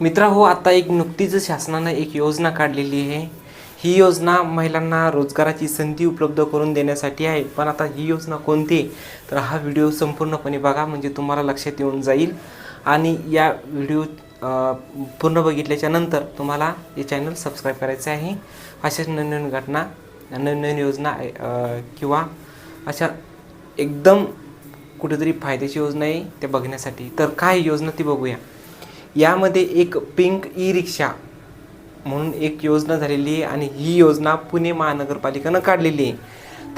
मित्र हो आता एक नुकतीच शासनानं एक योजना काढलेली आहे. ही योजना महिलांना रोजगाराची संधी उपलब्ध करून देण्यासाठी आहे. पण आता ही योजना कोणती? आहे? तर हा व्हिडिओ संपूर्णपणे बघा म्हणजे तुम्हाला लक्षात येऊन जाईल. आणि या व्हिडिओ पूर्ण बघितल्याच्या नंतर तुम्हाला हे चॅनल सबस्क्राईब करायचे आहे. अशाच नवीन घटना नवीन योजना किंवा अशा एकदम कुठेतरी फायद्याची योजना आहे ते बघण्यासाठी. तर काय योजना ती बघूया. यामध्ये एक पिंक ई रिक्षा म्हणून एक योजना झालेली आहे आणि ही योजना पुणे महानगरपालिकेनं काढलेली आहे.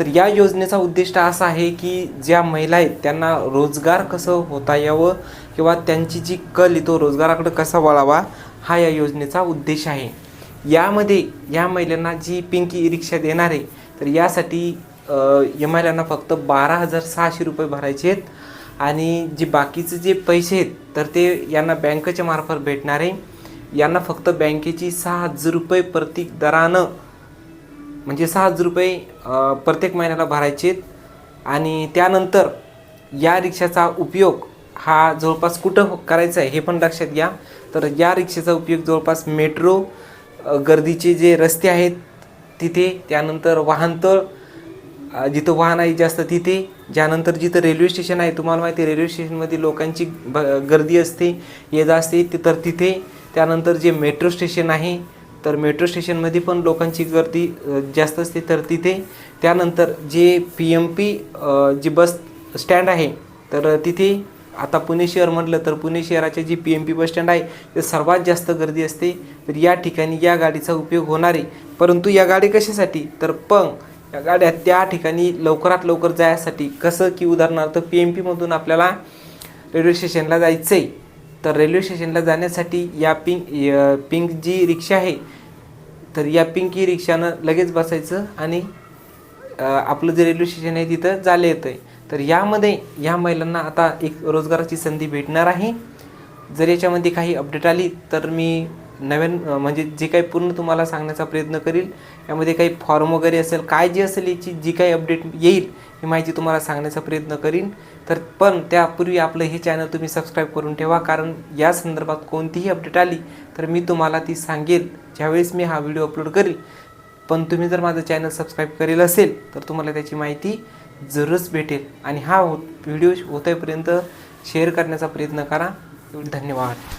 तर या योजनेचा उद्दिष्ट असा आहे की ज्या महिला आहेत त्यांना रोजगार कसं होता यावं किंवा त्यांची जी कल आहे तो रोजगाराकडे कसा वळावा हा या योजनेचा उद्देश आहे. यामध्ये या महिलांना जी पिंक ई रिक्षा देणार आहे तर यासाठी अ, या महिलांना फक्त बारा हजार सहाशे रुपये भरायचे आहेत. आणि जे बाकीचे जे पैसे आहेत तर ते यांना बँकेच्या मार्फत भेटणार आहे. यांना फक्त बँकेची सहा हजार रुपये प्रत्येक दरानं म्हणजे सहा हजार रुपये प्रत्येक महिन्याला भरायचे आहेत. आणि त्यानंतर या रिक्षाचा उपयोग हा जवळपास कुठं करायचा आहे हे पण लक्षात घ्या. तर या रिक्षेचा उपयोग जवळपास मेट्रो गर्दीचे जे रस्ते आहेत तिथे त्यानंतर वाहनतळ जिथं वाहन आहे जास्त तिथे ज्यानंतर जिथं रेल्वे स्टेशन आहे तुम्हाला माहिती आहे रेल्वे स्टेशनमध्ये लोकांची ब गर्दी असते ये जा असते तर तिथे. त्यानंतर जे मेट्रो स्टेशन आहे तर मेट्रो स्टेशनमध्ये पण लोकांची गर्दी जास्त असते तर तिथे. त्यानंतर जे P M P G bus stand आहे तर तिथे. आता पुणे शहर म्हटलं तर पुणे शहराचे जे P M P bus stand आहे ते सर्वात जास्त गर्दी असते. तर या ठिकाणी या गाडीचा उपयोग होणार आहे. परंतु या गाडी कशासाठी? तर पण या गाड्या त्या ठिकाणी लवकरात लवकर जायसाठी कसं की उदाहरणार्थ पी एम पीमधून आपल्याला रेल्वे स्टेशनला जायचं आहे तर रेल्वे स्टेशनला जाण्यासाठी या पिंक पिंक जी रिक्षा आहे तर या पिंक रिक्षानं लगेच बसायचं आणि आपलं जे रेल्वे स्टेशन आहे तिथं जायला येतं आहे तर यामध्ये या महिलांना आता एक रोजगाराची संधी भेटणार आहे. जर याच्यामध्ये काही अपडेट आली तर मी नवीन म्हणजे जे काही पूर्ण तुम्हाला सांगण्याचा प्रयत्न करील यामध्ये काही फॉर्म वगैरे असेल काय जे असेल याची जी काही अपडेट येईल ही माहिती तुम्हाला सांगण्याचा प्रयत्न करीन. तर पण त्यापूर्वी आपलं हे चॅनल तुम्ही सबस्क्राईब करून ठेवा कारण या संदर्भात कोणतीही अपडेट आली तर मी तुम्हाला ती सांगेल. ज्यावेळेस मी हा व्हिडिओ अपलोड करेल पण तुम्ही जर माझं चॅनल सबस्क्राईब करेल असेल तर तुम्हाला त्याची माहिती जरूरच भेटेल. आणि हा हो व्हिडिओ आहेपर्यंत शेअर करण्याचा प्रयत्न करा. धन्यवाद.